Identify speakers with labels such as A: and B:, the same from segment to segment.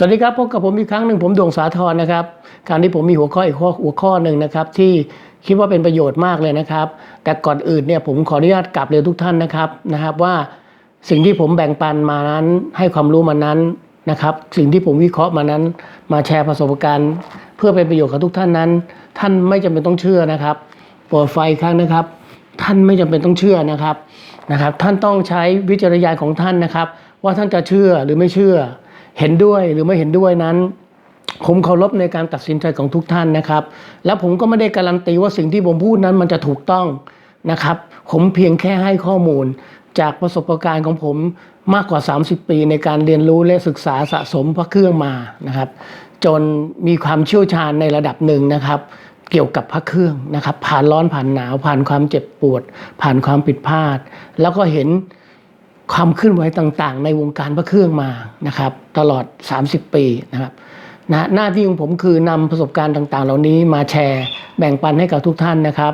A: สวัสดีครับพบกับผมอีกครั้งหนึ่งผมดวงสาธรนะครับคราวนี้ผมมีหัวข้ออีกหัวข้อหนึ่งนะครับ ที่คิดว่าเป็นประโยชน์มากเลยนะครับ แต่ก่อนอื่นเนี่ยผมขออนุญาตกลับเรียนทุกท่านนะครับนะครับ ว่าสิ่งที่ผมแบ่งปันมานั้น ให้ความรู้มานั้นนะครับ สิ่งที่ผมวิเคราะห์มานั้น มาแชร์ประสบการณ์ เพื่อเป็นประโยชน์กับทุกท่านนั้น ท่านไม่จำเป็นต้องเชื่อนะครับโปรดไฟครั้งนะครับ ท่านไม่จำเป็นต้องเชื่อนะครับนะครับ ท่านต้องใช้วิจารณญาณของท่านนะครับ ว่าท่านจะเชื่อหรือไม่เชื่อ เห็นด้วยหรือไม่เห็นด้วยนั้น ผมเคารพในการตัดสินใจของทุกท่านนะครับ แล้วผมก็ไม่ได้การันตีว่าสิ่งที่ผมพูดนั้นมันจะถูกต้องนะครับ ผมเพียงแค่ให้ข้อมูลจากประสบการณ์ของผมมากกว่า 30 ปีในการเรียนรู้และศึกษาสะสมพระเครื่องมานะครับ จนมีความเชี่ยวชาญในระดับหนึ่งนะครับเกี่ยวกับพระเครื่องนะครับ ผ่านร้อนผ่านหนาวผ่านความเจ็บปวด ผ่านความผิดพลาด แล้วก็เห็น ความเคลื่อนไหวต่างๆ ในวงการพระเครื่องมานะครับ ตลอด 30 ปีนะครับนะหน้าที่ของผมคือนำประสบการณ์ต่าง ๆ เหล่านี้มาแชร์แบ่งปันให้กับทุกท่านนะครับ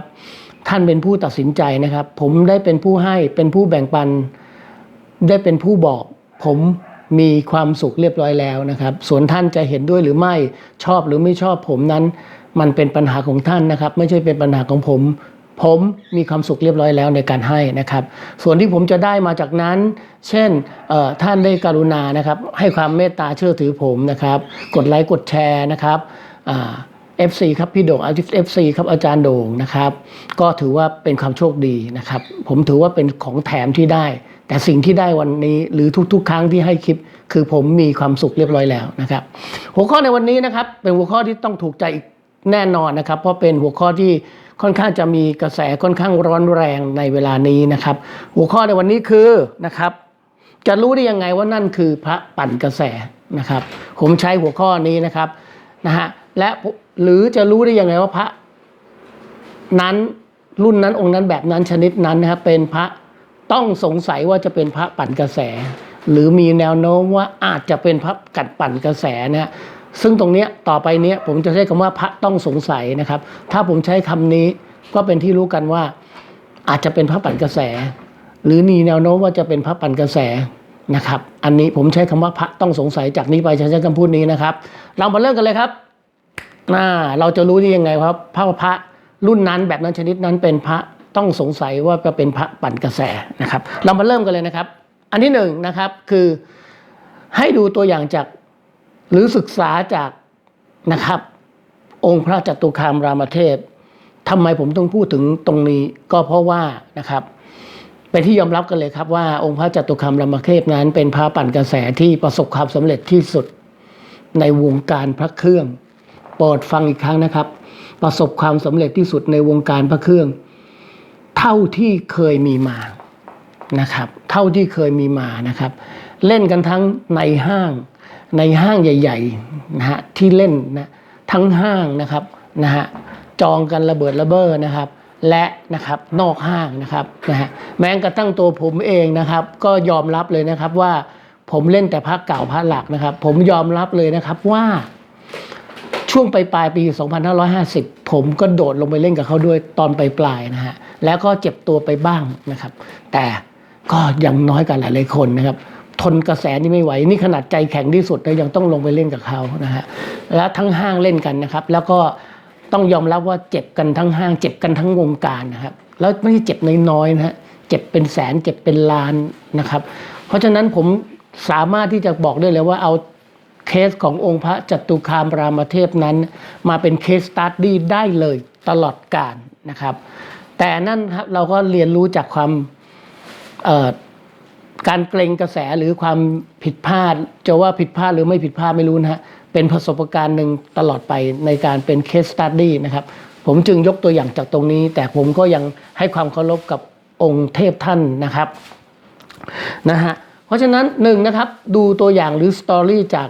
A: ท่านเป็นผู้ตัดสินใจนะครับ ผมได้เป็นผู้ให้เป็นผู้แบ่งปัน ได้เป็นผู้บอก ผมมีความสุขเรียบร้อยแล้วนะครับ ส่วนท่านจะเห็นด้วยหรือไม่ชอบหรือไม่ชอบผมนั้น มันเป็นปัญหาของท่านนะครับ ไม่ใช่เป็นปัญหาของผม ผมมีความสุขเรียบร้อยแล้วในการให้นะครับ ส่วนที่ผมจะได้มาจากนั้น เช่นท่านได้กรุณานะครับ ให้ความเมตตาเชื่อถือผมนะครับ กดไลค์กดแชร์นะครับอ่า FC ครับพี่โด่ง FC ครับอาจารย์โด่งนะครับ ก็ถือว่าเป็นความโชคดีนะครับ ผมถือว่าเป็นของแถมที่ได้ แต่สิ่งที่ได้วันนี้หรือทุก ๆ ครั้งที่ให้คลิป คือผมมีความสุขเรียบร้อยแล้วนะครับ หัวข้อในวันนี้นะครับ เป็นหัวข้อที่ต้องถูกใจอีกแน่นอนนะครับ เพราะเป็นหัวข้อที่ ค่อนข้างจะมีกระแสค่อนข้างร้อนแรงในเวลานี้นะครับ หัวข้อในวันนี้คือนะครับ จะรู้ได้ยังไงว่านั่นคือพระปั่นกระแสนะครับ ผมใช้หัวข้อนี้นะครับนะฮะและหรือจะรู้ได้ยังไงว่าพระ นั้นรุ่นนั้นองค์นั้นแบบนั้นชนิดนั้นนะครับเป็นพระต้องสงสัยว่าจะเป็นพระปั่นกระแส หรือมีแนวโน้มว่าอาจจะเป็นพระกัดปั่นกระแสนะ ซึ่งตรงนี้ต่อไปเนี้ยผมจะใช้คำว่าพระต้องสงสัยนะครับ ถ้าผมใช้คำนี้ก็เป็นที่รู้กันว่า อาจจะเป็นพระปั่นกระแส หรือมีแนวโน้มว่าจะเป็นพระปั่นกระแสนะครับ อันนี้ผมใช้คำว่าพระต้องสงสัยจากนี้ไปใช้คำพูดนี้นะครับ เรามาเริ่มกันเลยครับอ่าเราจะรู้ได้ยังไงครับพระพระรุ่นนั้นแบบนั้นชนิดนั้นเป็นพระต้องสงสัยว่าจะเป็นพระปั่นกระแสนะครับ เรามาเริ่มกันเลยนะครับ อันที่หนึ่งนะครับคือให้ดูตัวอย่างจาก หรือศึกษาจากนะครับ องค์พระจตุคามรามเทพทำไมผมต้องพูดถึงตรงนี้ก็เพราะว่านะครับเป็นที่ยอมรับกันเลยครับว่าองค์พระจตุคามรามเทพนั้นเป็นพระปั่นกระแสที่ประสบความสำเร็จที่สุดในวงการพระเครื่องโปรดฟังอีกครั้งนะครับ ประสบความสำเร็จที่สุดในวงการพระเครื่อง เท่าที่เคยมีมานะครับ เท่าที่เคยมีมานะครับ เล่นกันทั้งในห้าง ในห้างใหญ่ๆนะฮะที่เล่นนะทั้งห้างนะครับนะฮะจองกันระเบิดระเบ้อนะครับ และนะครับนอกห้างนะครับนะฮะแม้กระทั่งตัวผมเองนะครับ ก็ยอมรับเลยนะครับว่าผมเล่นแต่พระเก่าพระหลักนะครับ ผมยอมรับเลยนะครับว่าช่วงปลายปลายปี 2550 ผมก็โดดลงไปเล่นกับเขาด้วยตอนปลายปลายนะฮะแล้วก็เจ็บตัวไปบ้างนะครับ แต่ก็ยังน้อยกันหลายๆคนนะครับ ทนกระแสนี้ไม่ไหว นี่ขนาดใจแข็งที่สุดนะยังต้องลงไปเล่นกับเขานะฮะแล้วทั้งห้างเล่นกันนะครับ แล้วก็ต้องยอมรับว่าเจ็บกันทั้งห้าง เจ็บกันทั้งวงการนะครับ แล้วไม่ใช่เจ็บน้อยๆนะฮะเจ็บเป็นแสนเจ็บเป็นล้านนะครับ เพราะฉะนั้นผมสามารถที่จะบอกได้เลยว่าเอาเคสขององค์พระจตุคามรามเทพนั้น มาเป็นเคสตัดดี้ได้เลยตลอดกาลนะครับ แต่นั่นครับเราก็เรียนรู้จากความเการเกรงกระแสหรือความผิดพลาด จะว่าผิดพลาดหรือไม่ผิดพลาดไม่รู้นะฮะเป็นประสบการณ์หนึ่งตลอดไปในการเป็นเคสสตัดดี้นะครับผมจึงยกตัวอย่างจากตรงนี้ แต่ผมก็ยังให้ความเคารพกับองค์เทพท่านนะครับนะฮะเพราะฉะนั้นหนึ่งนะครับดูตัวอย่างหรือสตอรี่จาก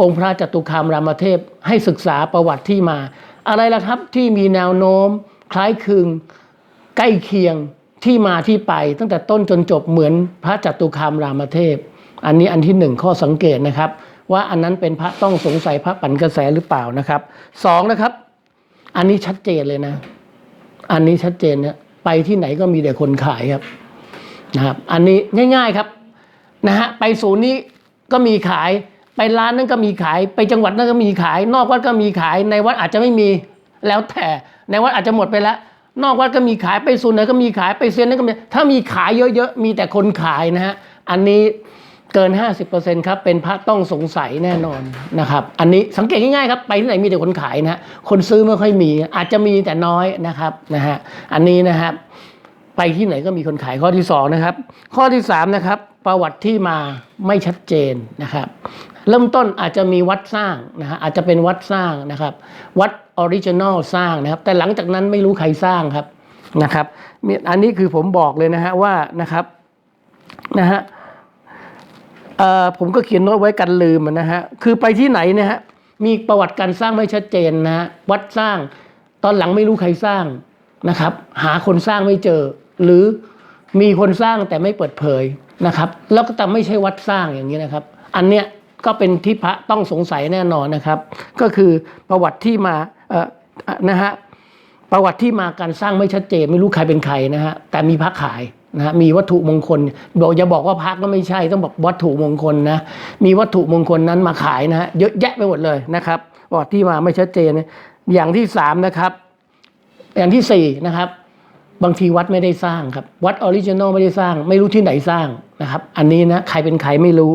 A: องค์พระจตุคามรามเทพให้ศึกษาประวัติที่มา อะไรล่ะครับที่มีแนวโน้ม คล้ายคลึงใกล้เคียง ที่มาที่ไปตั้งแต่ต้นจนจบเหมือนพระจัตุคามรามเทพ อันนี้อันที่หนึ่งข้อสังเกตนะครับ ว่าอันนั้นเป็นพระต้องสงสัยพระปั่นกระแสหรือเปล่านะครับสองนะครับ อันนี้ชัดเจนเลยนะ อันนี้ชัดเจนนะไปที่ไหนก็มีแต่คนขายครับนะครับ อันนี้ง่าย ๆครับนะฮะไปศูนย์นี้ก็มีขายไปร้านนั้นก็มีขายไปจังหวัดนั้นก็มีขาย นอกวัดก็มีขายในวัดอาจจะไม่มีแล้วแต่ในวัดอาจจะหมดไปแล้ว นอกวัดก็มีขายไปศูนไหนก็มีขายไปเซียนนั้นก็มีถ้ามีขายเยอะๆ มีแต่คนขายนะฮะ อันนี้เกิน 50%ครับ เป็นพระต้องสงสัยแน่นอนนะครับ อันนี้สังเกตง่ายๆครับ ไปที่ไหนมีแต่คนขายนะฮะคนซื้อไม่ค่อยมี อาจจะมีแต่น้อยนะครับนะฮะ อันนี้นะครับ ไปที่ไหนก็มีคนขายข้อที่สองนะครับ ข้อที่สามนะครับ ประวัติที่มาไม่ชัดเจนนะครับ เริ่มต้นอาจจะมีวัดสร้างนะฮะ อาจจะเป็นวัดสร้างนะครับ วัด ออริจินอลสร้างนะครับ แต่หลังจากนั้นไม่รู้ใครสร้างครับนะครับอันนี้คือผมบอกเลยนะฮะว่านะครับนะฮะผมก็เขียนโน้ตไว้กันลืมนะฮะคือไปที่ไหนนี่ยฮะมีประวัติการสร้างไม่ชัดเจนนะฮะวัดสร้างตอนหลังไม่รู้ใครสร้างนะครับ หาคนสร้างไม่เจอ หรือมีคนสร้างแต่ไม่เปิดเผยนะครับ แล้วก็แต่ไม่ใช่วัดสร้างอย่างนี้นะครับ อันเนี้ยก็เป็นที่พระต้องสงสัยแน่นอนนะครับ ก็คือประวัติที่มา นะฮะประวัติที่มาการสร้างไม่ชัดเจนไม่รู้ใครเป็นใครนะฮะแต่มีพระขายนะฮะมีวัตถุมงคลบอกอย่าบอกว่าพระก็ไม่ใช่ต้องบอกวัตถุมงคลนะมีวัตถุมงคลนั้นมาขายนะฮะเยอะแยะไปหมดเลยนะครับประวัติที่มาไม่ชัดเจนอย่างที่สามนะครับอย่างที่สี่นะครับบางทีวัดไม่ได้สร้างครับ วัดออริจินอลไม่ได้สร้าง ไม่รู้ที่ไหนสร้างนะครับ อันนี้นะใครเป็นใครไม่รู้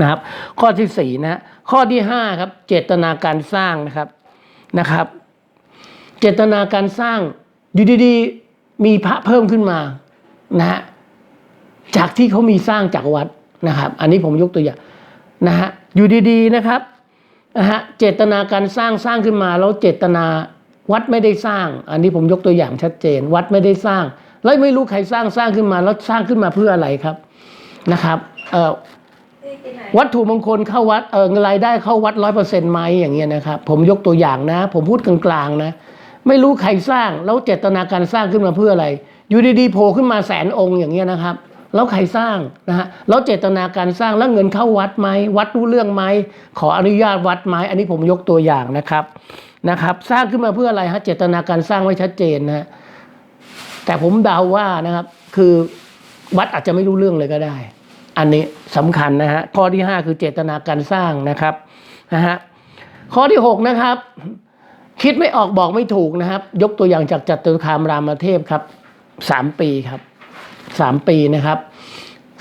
A: นะครับ ข้อที่สี่นะข้อที่ห้าครับ เจตนาการสร้างนะครับ นะครับ เจตนาการสร้างอยู่ดีๆมีพระเพิ่มขึ้นมานะฮะจากที่เขามีสร้างจากวัดนะครับ อันนี้ผมยกตัวอย่างนะฮะอยู่ดีๆนะครับนะฮะเจตนาการสร้างสร้างขึ้นมา แล้วเจตนาวัดไม่ได้สร้าง อันนี้ผมยกตัวอย่างชัดเจน วัดไม่ได้สร้าง แล้วไม่รู้ใครสร้างสร้างขึ้นมา แล้วสร้างขึ้นมาเพื่ออะไรครับนะครับเอ่อ วัตถุมงคลเข้าวัดเออรายได้เข้าวัดร้อยเปอร์เซ็นต์ไหมอย่างเงี้ยนะครับผมยกตัวอย่างนะ ผมพูดกลางๆนะ ไม่รู้ใครสร้างแล้วเจตนาการสร้างขึ้นมาเพื่ออะไร อยู่ดีๆโผล่ขึ้นมาแสนองค์อย่างเงี้ยนะครับแล้วใครสร้างนะฮะแล้วเจตนาการสร้างแล้วเงินเข้าวัดไหมวัดรู้เรื่องไหมขออนุญาตวัดไหมอันนี้ผมยกตัวอย่างนะครับนะครับ สร้างขึ้นมาเพื่ออะไรฮะเจตนาการสร้างไว้ชัดเจนนะแต่ผมเดาว่านะครับคือวัดอาจจะไม่รู้เรื่องเลยก็ได้ อันนี้สำคัญนะฮะข้อที่ 5 คือเจตนาการสร้างนะครับนะฮะข้อที่ 6 นะครับ คิดไม่ออกบอกไม่ถูกนะครับ ยกตัวอย่างจากจัตุคามรามเทพครับสามปีครับสามปีนะครับ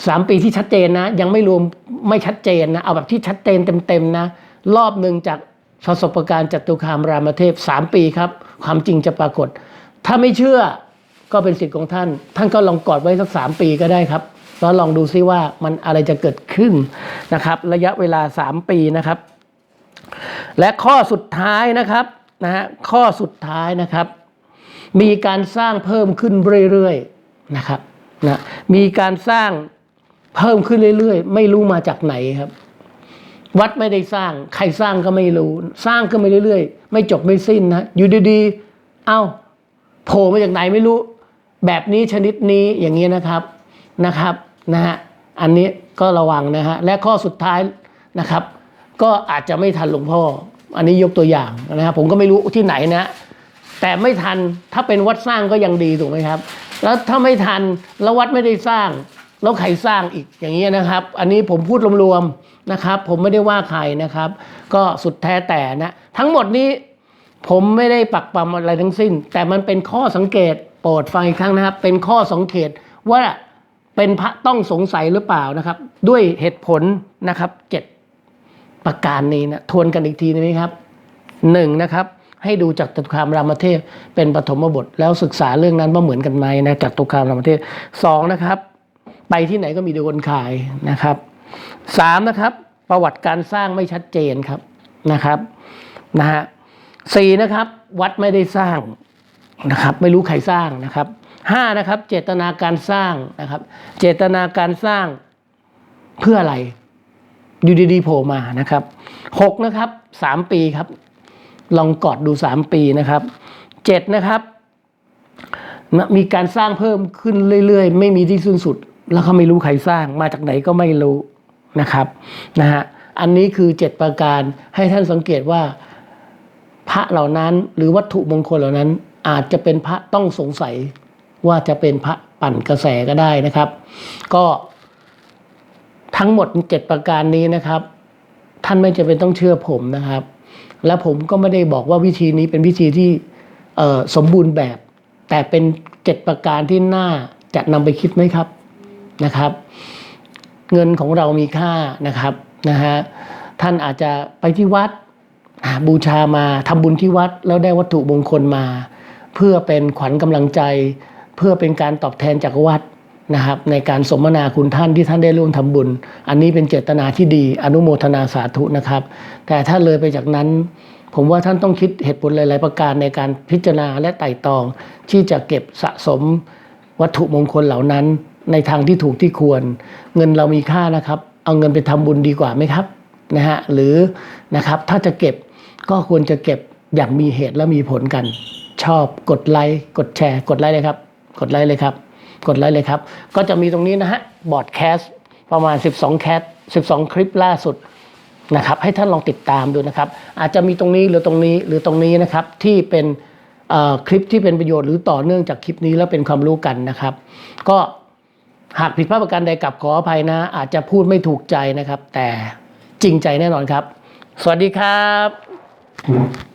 A: สามปีที่ชัดเจนนะ ยังไม่รวมไม่ชัดเจนนะเอาแบบที่ชัดเจนเต็มๆนะ รอบหนึ่งจากประสบการณ์จัตุคามรามเทพสามปีครับ ความจริงจะปรากฏ ถ้าไม่เชื่อก็เป็นสิทธิ์ของท่าน ท่านก็ลองกอดไว้สักสามปีก็ได้ครับ แล้วลองดูซิว่ามันอะไรจะเกิดขึ้นนะครับ ระยะเวลา 3 ปีนะครับ และข้อสุดท้ายนะครับนะฮะข้อสุดท้ายนะครับ มีการสร้างเพิ่มขึ้นเรื่อยๆนะครับนะมีการสร้างเพิ่มขึ้นเรื่อยๆ ไม่รู้มาจากไหนครับ วัดไม่ได้สร้าง ใครสร้างก็ไม่รู้ สร้างก็ไม่เรื่อยๆ ไม่จบไม่สิ้นนะอยู่ดีๆ เอ้าโผล่มาจากไหนไม่รู้ แบบนี้ชนิดนี้อย่างนี้นะครับนะครับ นะฮะอันนี้ก็ระวังนะฮะและข้อสุดท้ายนะครับ ก็อาจจะไม่ทันหลวงพ่อ อันนี้ยกตัวอย่างนะครับผมก็ไม่รู้ที่ไหนนะ แต่ไม่ทันถ้าเป็นวัดสร้างก็ยังดีถูกไหมครับ แล้วถ้าไม่ทันแล้ววัดไม่ได้สร้าง แล้วใครสร้างอีกอย่างนี้นะครับ อันนี้ผมพูดรวมๆนะครับ ผมไม่ได้ว่าใครนะครับ ก็สุดแท้แต่นะทั้งหมดนี้ผมไม่ได้ปักปำอะไรทั้งสิ้น แต่มันเป็นข้อสังเกตโปรดฟังอีกครั้งนะครับ เป็นข้อสังเกตว่า เป็นพระต้องสงสัยหรือเปล่านะครับ ด้วยเหตุผลนะครับเจ็ดประการนี้นะทวนกันอีกทีนึงครับหนึ่งนะครับให้ดูจากจตุคามรามเทพเป็นปฐมบท แล้วศึกษาเรื่องนั้นว่าเหมือนกันไหมนะจากจตุคามรามเทพสองนะครับ ไปที่ไหนก็มีแต่คนขายนะครับสามนะครับ ประวัติการสร้างไม่ชัดเจนครับนะครับนะฮะสี่นะครับ วัดไม่ได้สร้างนะครับ ไม่รู้ใครสร้างนะครับ ห้านะครับเจตนาการสร้างนะครับ เจตนาการสร้างเพื่ออะไรอยู่ดีๆโผล่มานะครับหกนะครับสามปีครับ ลองกอดดูสามปีนะครับเจ็ดนะครับมีการสร้างเพิ่มขึ้นเรื่อยๆ ไม่มีที่สิ้นสุด แล้วเขาไม่รู้ใครสร้างมาจากไหนก็ไม่รู้นะครับนะฮะอันนี้คือเจ็ดประการให้ท่านสังเกตว่า พระเหล่านั้นหรือวัตถุมงคลเหล่านั้นอาจจะเป็นพระต้องสงสัย ว่าจะเป็นพระปั่นกระแสก็ได้นะครับ ก็ทั้งหมดเจ็ดประการนี้นะครับ ท่านไม่จำเป็นต้องเชื่อผมนะครับ และผมก็ไม่ได้บอกว่าวิธีนี้เป็นวิธีที่สมบูรณ์แบบ แต่เป็นเจ็ดประการที่น่าจะนำไปคิดไหมครับนะครับ เงินของเรามีค่านะครับนะฮะท่านอาจจะไปที่วัดบูชามาทำบุญที่วัดแล้วได้วัตถุมงคลมา เพื่อเป็นขวัญกำลังใจ เพื่อเป็นการตอบแทนจากวัดนะครับในการสมนาคุณท่านที่ท่านได้ร่วมทำบุญ อันนี้เป็นเจตนาที่ดีอนุโมทนาสาธุนะครับ แต่ถ้าเลยไปจากนั้น ผมว่าท่านต้องคิดเหตุผลหลาย ๆ ประการในการพิจารณาและไต่ตอง ที่จะเก็บสะสมวัตถุมงคลเหล่านั้น ในทางที่ถูกที่ควร เงินเรามีค่านะครับ เอาเงินไปทำบุญดีกว่าไหมครับนะฮะหรือนะครับถ้าจะเก็บก็ควรจะเก็บอย่างมีเหตุและมีผลกัน ชอบกดไลค์กดแชร์ กดไลค์เลยครับ กดไลค์เลยครับ กดไลค์เลยครับ ก็จะมีตรงนี้นะฮะบอร์ดแคสประมาณ 12 แคส12 คลิปล่าสุดนะครับ ให้ท่านลองติดตามดูนะครับ อาจจะมีตรงนี้หรือตรงนี้หรือตรงนี้นะครับ ที่เป็นคลิปที่เป็นประโยชน์หรือต่อเนื่องจากคลิปนี้แล้วเป็นความรู้กันนะครับ ก็หากผิดพลาดประการใดกับขออภัยนะ อาจจะพูดไม่ถูกใจนะครับ แต่จริงใจแน่นอนครับ สวัสดีครับ